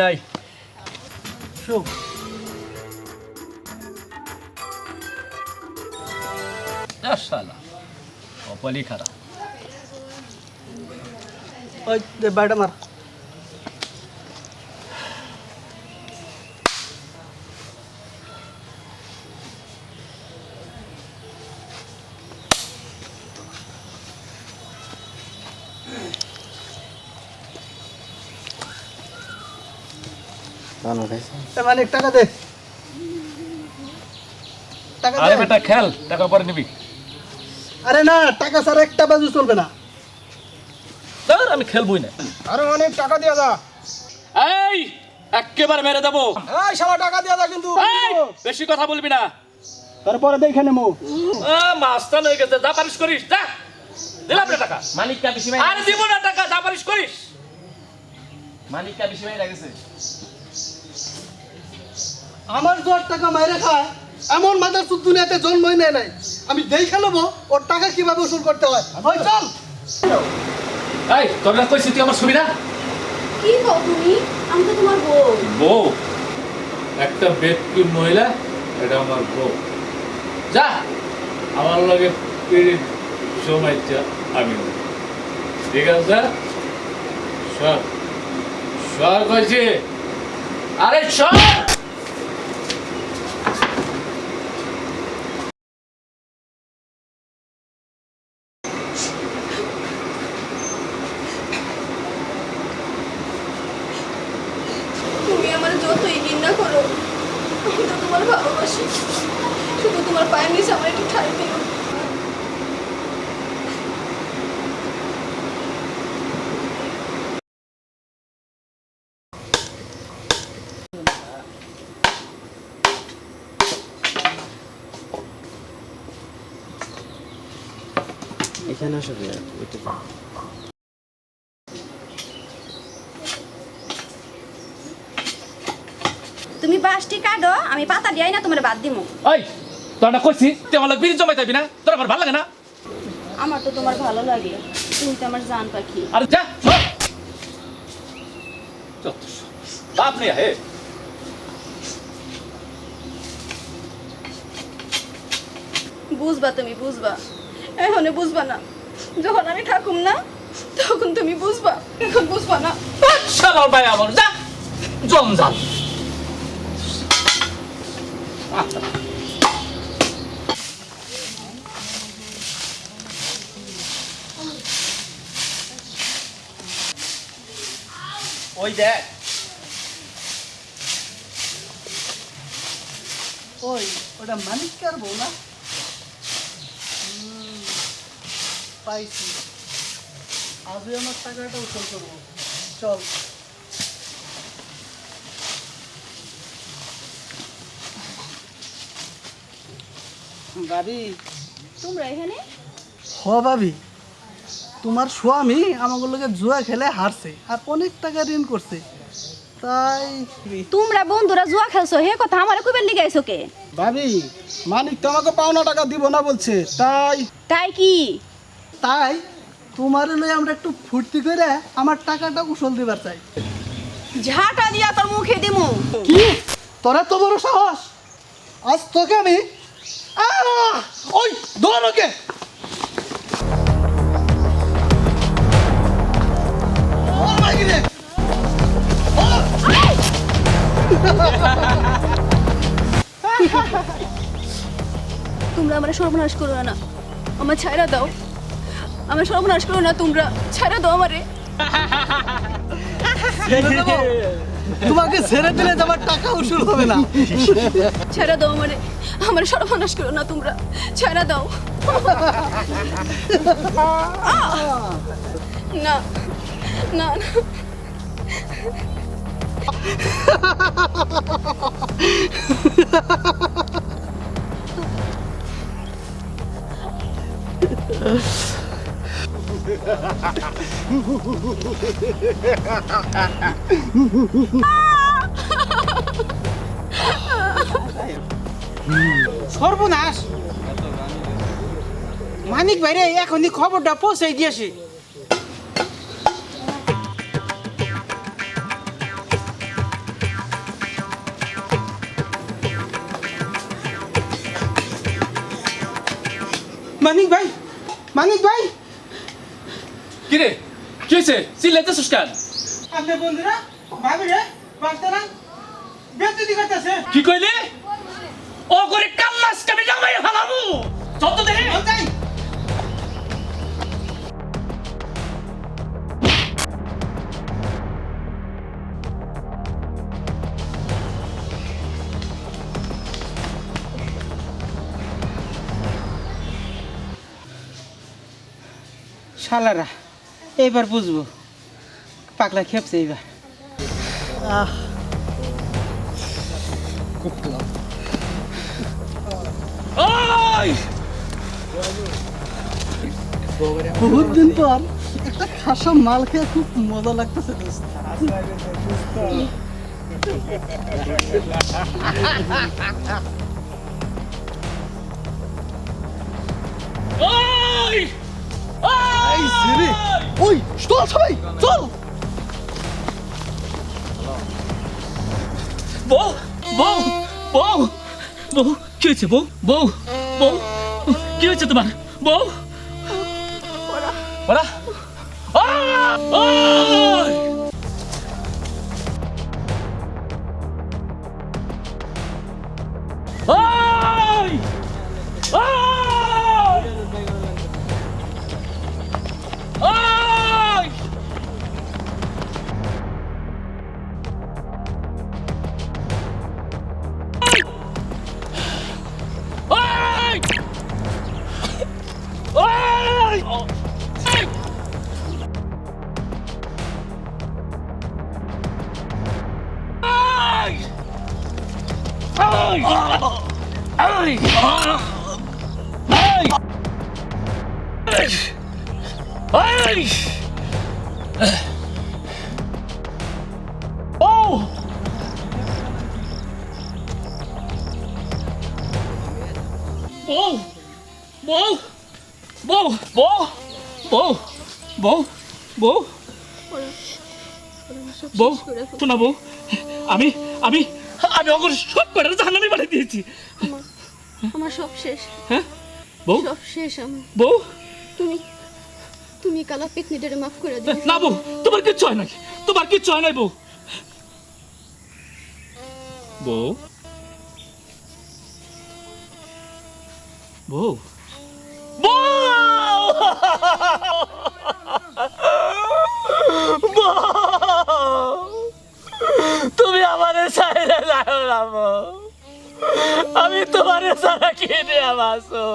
নাই। যা শালা। কপালই খারাপ। ওই বাড়িটা মার। এ টাকা দে। টাকা আরে বেটা খেল টাকা পরে নিবি। আরে না টাকা একটা বাজু চলবে না। ধর আমি খেলবই না। আরে অনেক টাকা দিয়ে যা এই একেবারে মেরে দেবো। এই শালা টাকা দিয়ে যা কিন্তু। এই, বেশি কথা বলবি না। তারপরে দেখে নেব। মাস্তান হয়ে গেছে যা পারিস করিস যা। দিলাম রে টাকা। মালিকটা বেশি দিব না টাকা যা পারিস করিস। মালিকটা বেশি ভাই লাগেছে। আমার জোর টাকা মাইরে খায় এমন মাথার সুদ দুনিয়াতে জন্মই নেয় নাই। আমি দেখে নেব ওর টাকা কীভাবে উসুল করতে হয়। ওই চল। এই তোর না কইছি তুই আমার সুবিধা কি কও তুমি? আমি তো তোমার বউ। বউ? একটা ব্যক্তির মহিলা এটা আমার বউ। যা আমার লগে পিড়িত জমাইতে আমি ঠিক আছে? সর। সর কইছি। আরে সর তুমি আমার যতই ঘৃণা করো আমি তো তোমার ভালোবাসি শুধু তোমার পায়ের নিচে আমার একটু ঠাই দিও এখানে আসো তুমি বাসটি কাটো আমি পাতা দিয়াই না তোমার বাদ দিমু। এই তোর না কইছি তুই আমার পিড়িত জমাইতে হবি না? তোর আমার ভালো লাগে না? আমার তো তোমার ভালো লাগে তুমি তো আমার জান পাখি। আরে যা। বাপ নেই হে বুঝবা তুমি বুঝবা। এখন বুঝবা না। যখন আমি থাকুম না তখন তুমি বুঝবা। এখন বুঝবা না। শালার ভাই আমার যা! জঞ্জাল। ওই দেখ। ওই ওটা মালিককার বউ না? পাইছি। আজই আমার টাকাটা উসুল করব। চল। ভাবি তোমরা এখানে? হ ভাবি তোমার স্বামী আমাকে লোকে জুয়া খেলে হারছে আর অনেক টাকা ঋণ করছে। তাই তোমরা বন্ধুরা জুয়া খেলছো হে কথা আমার কইবার লিগে আইছো কে? ভাবি মালিক তো আমাকে পাওনা টাকা দিব না বলছে তাই তাই কি? তাই তোমার লই আমরা একটু ফুর্তি করে আমার টাকাটা উসল দিবার চাই। ঝাঁটা দিয়া তোর মুখে দিমু। কি? তোরা তো বড় সাহস? আজ তোকে আমি আহ! ওই দৌড় ওকে! ওর। ওর! তোমরা আমার সর্বনাশ করো না আমার ছাইরা দাও। আমার সর্বনাশ করো না তোমরা ছাইরা দাও আমারে। তোমাকে ছেড়ে দিলে আমার টাকা উসুল হবে না। ছাইরা দাও আমারে আমার সর্বনাশ করো না তোমরা ছাইরা দাও। না না না। সর্বনাশ। মানিক ভাইরে এখন খবরটা পৌঁছাই দিয়েছি। মানিক ভাই মানিক ভাই। কিরে? কি হয়েছে চিল্লাইতেছিস কেন? আপনার বন্ধুরা ভাবি রে বাচ্চারা বেচুতি করতেছে। কি কইলি? ও করে কাল্লাস কামি জামাই হালামু। যত দেখে। যাই। শালারা এবার বুঝব। পাগলা খেপছে ওই বহুত দিন পর একটা খাসা মাল খেয়ে খুব মজা লাগতেছে দোস্ত। এই ছেলে, ওই চল সবাই চল। বউ বউ বউ বউ কি হয়েছে বউ বউ বউ কি হয়েছে তোমার? বউ। ওরা আহ! Hey! Oh. Hey! Hey! Hey! Hey! Hey! Hey! Oh! Whoa! Whoa! বউ বউ বউ বউ বউ। বউ শোনা বউ আমি আমি আমি অগর সব করে জাহান্নামে বাড়ি দিয়েছি। আমার সব শেষ। হ্যাঁ? বউ? সব শেষ আমার। বউ? তুমি তুমি কালা পেতনিটারে মাফ করে দিও। না বউ তোমার কিচ্ছু হয় নাই তোমার কিচ্ছু হয় নাই বউ? বউ? বউ! তুমি আমারে চাইলে যাও না আমি তোমারে সারা কিনে আমাসো